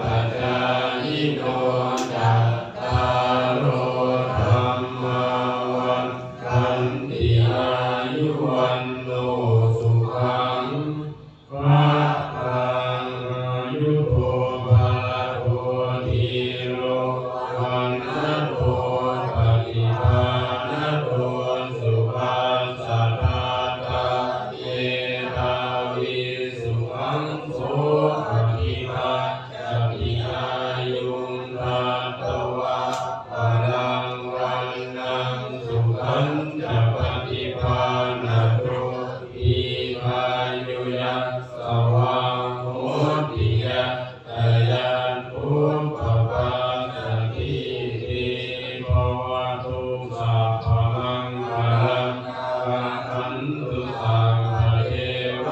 ปัจจายิโน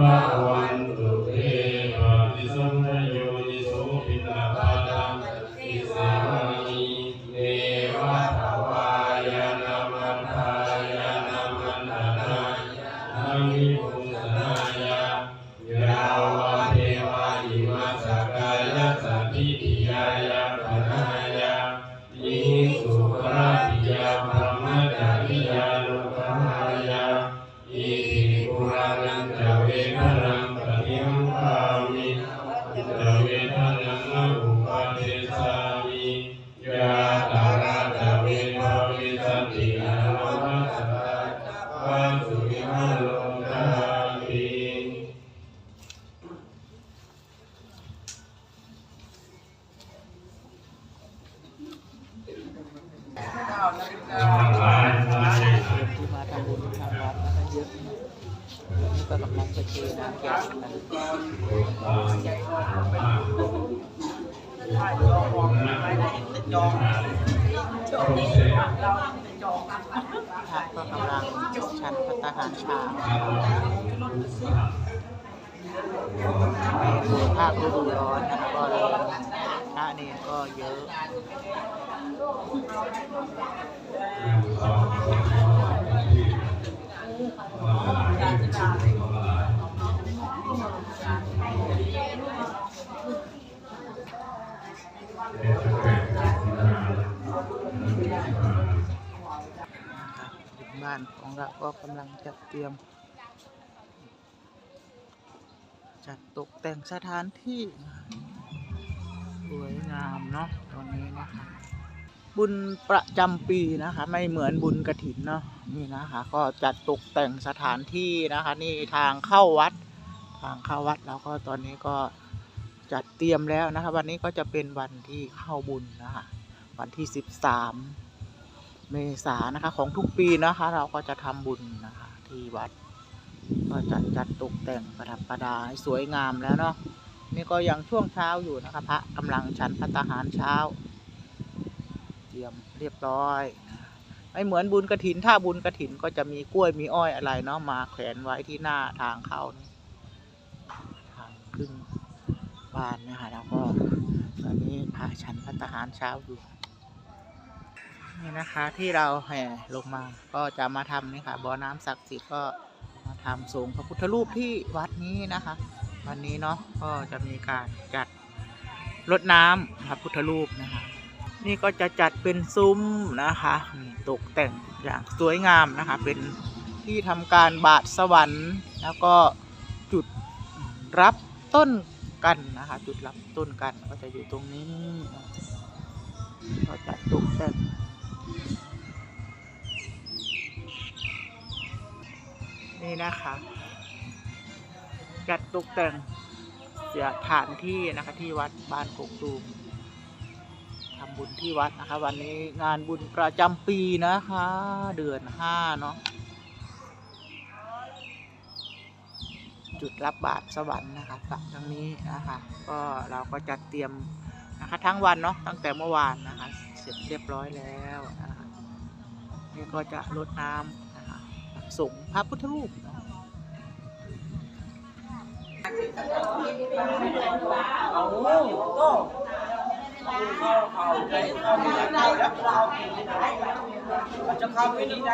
ภวัน ยาตาราจเวทวิสันติอารมัสสะปัสสุวิมาโลกามิมาทำบุญทำวัดนะคะเยอะนะนี่ก็กำลังจะเทน้ำแกงกัน พระก็กำลังฉันพัตตาหารเช้าภาคฤดูร้อนนะก็เลยพระเนรก็เยอะบ้า นของเราก็กำลังจัดเตรียม จัดตกแต่งสถานที่สวยงามเนาะตอนนี้นะคะ บุญประจำปีนะคะ ไม่เหมือนบุญกระถินเนาะนี่นะคะ ก็จัดตกแต่งสถานที่นะคะ นี่ทางเข้าวัด ทางเข้าวัดแล้วก็ตอนนี้ก็จัดเตรียมแล้วนะคะ วันนี้ก็จะเป็นวันที่เข้าบุญนะคะ วันที่สิบสาม เมษานะคะของทุกปีนะคะ เราก็จะทำบุญนะคะ ที่วัด ก็จัดจัดตกแต่งประดับประดาให้สวยงามแล้วเนาะนี่ก็ยังช่วงเช้าอยู่นะคะพระกำลังฉันพัตตาหารเช้า เตรียมเรียบร้อยไม่เหมือนบุญกระถิน ถ้าบุญกระถินก็จะมีกล้วยมีอ้อยอะไรเนาะมาแขวนไว้ที่หน้าทางเข้านี่ทางขึ้นบ้านนะคะแล้วก็ตอนนี้พระฉันพัตตาหารเช้าอยู่ นี่นะคะที่เราแห่ลงมาก็จะมาทำนี่ค่ะบ่อน้ำศักดิ์สิทธิ์ก็มาทำสูงพระพุทธรูปที่วัดนี้นะคะ วันนี้เนาะก็จะมีการจัดรดน้ำพระพุทธรูปนะคะ นี่ก็จะจัดเป็นซุ้มนะคะตกแต่งอย่างสวยงามนะคะ เป็นที่ทำการบาทสวรรค์แล้วก็จุดรับต้นกันนะคะ จุดรับต้นกันก็จะอยู่ตรงนี้ก็จะตกแต่ง นี่นะคะจัดตกแต่งสถานที่นะคะ ที่วัดบ้านกกตูมทำบุญที่วัดนะคะ วันนี้งานบุญประจำปีนะคะ เดือนห้าเนาะจุดรับบาตรสวรรค์นะคะฝั่งทางนี้นะคะ ก็เราก็จัดเตรียมนะคะทั้งวันเนาะตั้งแต่เมื่อวานนะคะ สร็จเรียบร้อยแล้วนี่ก็จะรดน้ำส่งฆ์พระพุทธรูปเนาะจะเข้าไปที่ไหน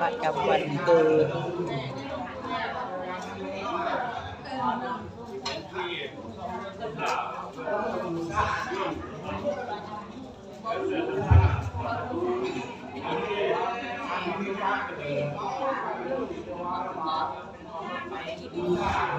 ประจำวั นเ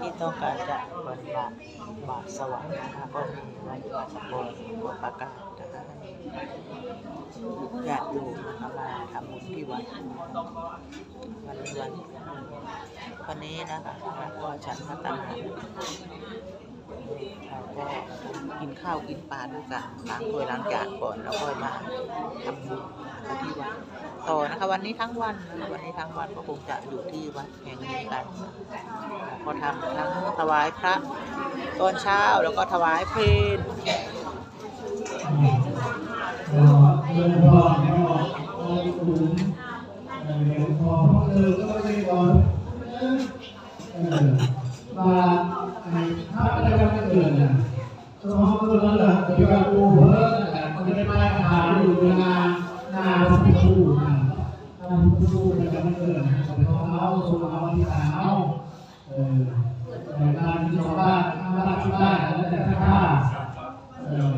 ที่ต้องการจะบริบาตบาทสวรรค์นะคะก็มีวันบาทบนบนประกาศนะคะญาติโยมนะคะมาทำบุญที่วัดวันนี้วันวันนี้นะคะแล้วก็ฉันมาตั้งหันเราก็กินข้าวกินปลาด้วยกันล้างถ้วยล้างจานก่อนแล้วก็มาทำบุญที่วัด ต่อนะคะวันนี้ทั้งวันนะคะวันนี้ทั้งวันก็คงจะอยู่ที่วัดแห่งนี้กันก็ทำทั้งถวายพระตอนเช้าแล้วก็ถวายเพลินทองไม่ออกเงินถุงเงินทองเออก็ไม่ได้ก่อนเออมาไอ้พระอะไรกันไม่เกินนะสมองก็นั้นแหละเกี่ยวกูเพ้อแต่ก็ไม่ได้ไปหาอยู่ในงานานพระ พุทธรูปนะงานพระจำวันไม่เกินนะแต่เขาเอาส่งเอาที่ตาเอาเออแต่งานที่ชาวบ้านทำบ้านที่บ้านแล้วแต่ข้าเออ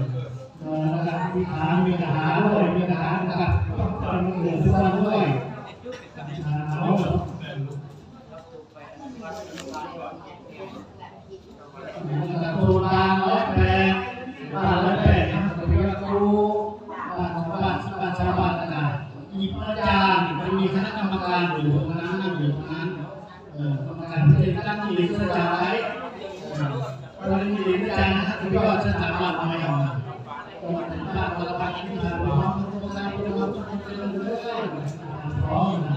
เออแล้วก็มีทหารมีทหารด้วยมีทหารนะครับต้องเป็นเดือดทุกวันด้วยเอาโซลาร้อยแปดบ้านร้อยแปดนะเป็นครูบ้านของบ้านบ้านชาวบ้านต่างๆมีอาจารย์มันมีคณะกรรมการอยู่ตรงนั้นนั่งอยู่ตรงนั้น เออ กรรมการที่จะตั้งที่หรือจะจำไว้วันนี้หรืออาจารย์นะครับคุณยอจะถามว่าทำไมเอามาก็มาถึงบ้านเราบ้านที่ทำพร้อมทุกท่านทุกท่านทุกท่านเจริญเรื่อยๆพร้อมนะ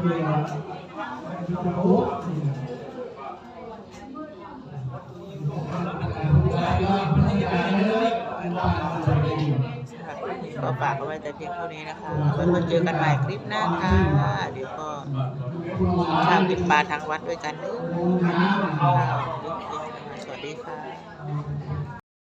เพื่อ จะรู้ก็ฝากเอาไว้แต่เพียงเท่านี้นะคะไว้มาเจอกันใหม่คลิปหน้าค่ะเดี๋ยวก็ข้าวกินปลาทางวัดด้วยกันเด้อข้าวเย